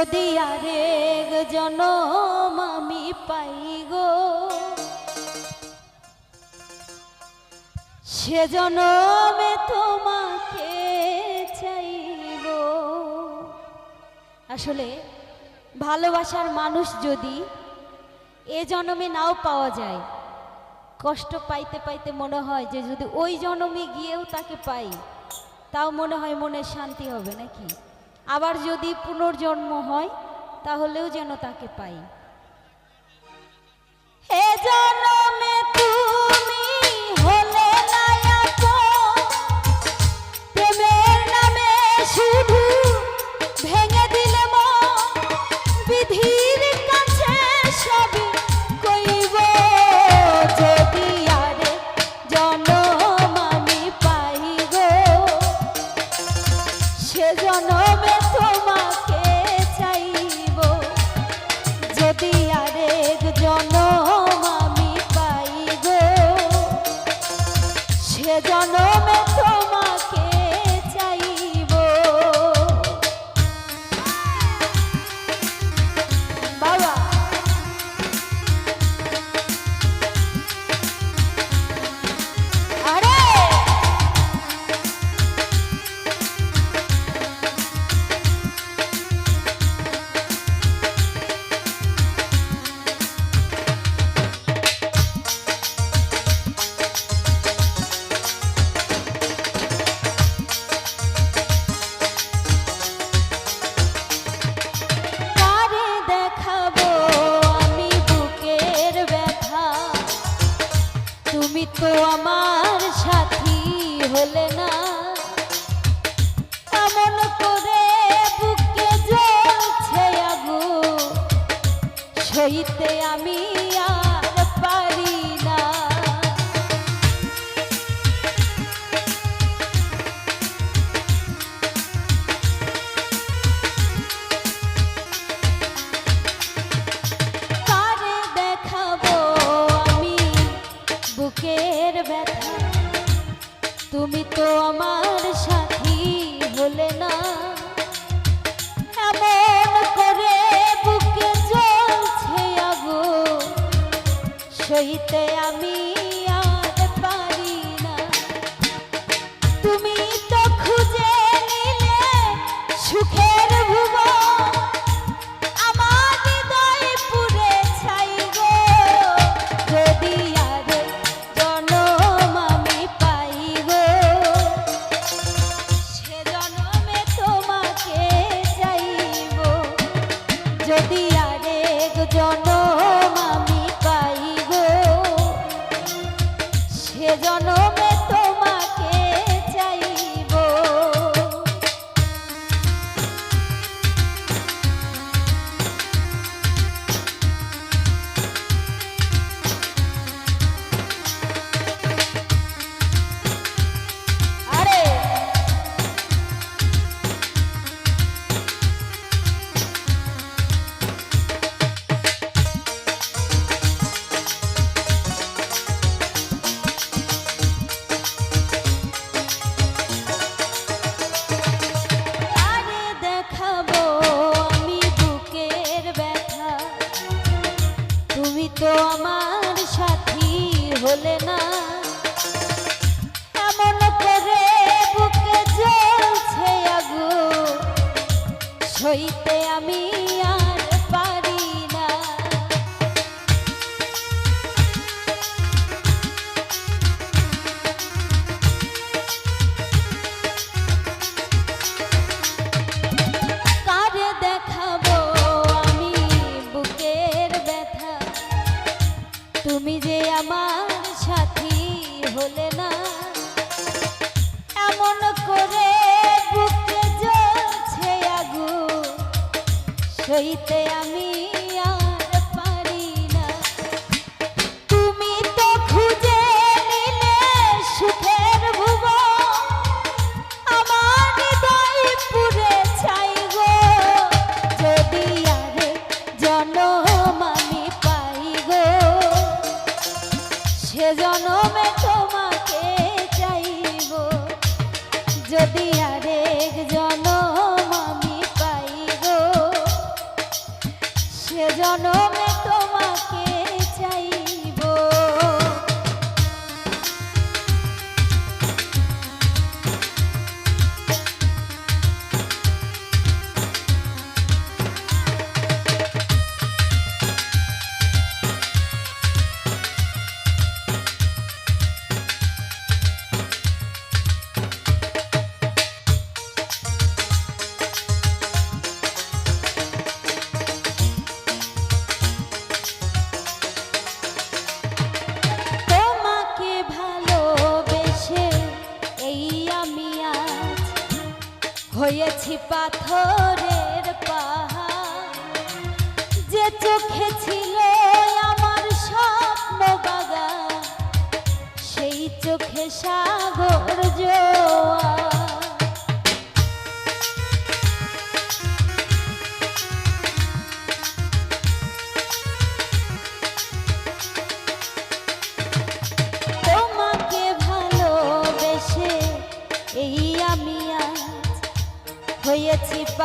যদি আরেক জনম আমি পাই গো সেজন জনমে তোমাকে চাইব আসলে ভালোবাসার মানুষ যদি এ জনমে নাও পাওয়া যায়, কষ্ট পাইতে পাইতে মনে হয় যে যদি ওই জনমে গিয়েও তাকে পাই, তাও মনে হয় মনে শান্তি হবে নাকি? আবার যদি পুনর্জন্ম হয় তাহলেও যেন তাকে পাই। তো আমার সাথী হলে না। এমন করে বুকে জ্বলছে আগু সইতে আমি সে জনমে তোমার সাথী হলে না। এমন করে বুকে জ্বলছে আগু সইতে আমি হইতে পাথরের পাহাড়। যে চোখে ছিল আমার স্বপ্ন বাগা সেই চোখে সাগর জোয়া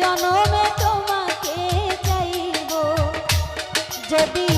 জনমে তোমাকে চাইব। যদি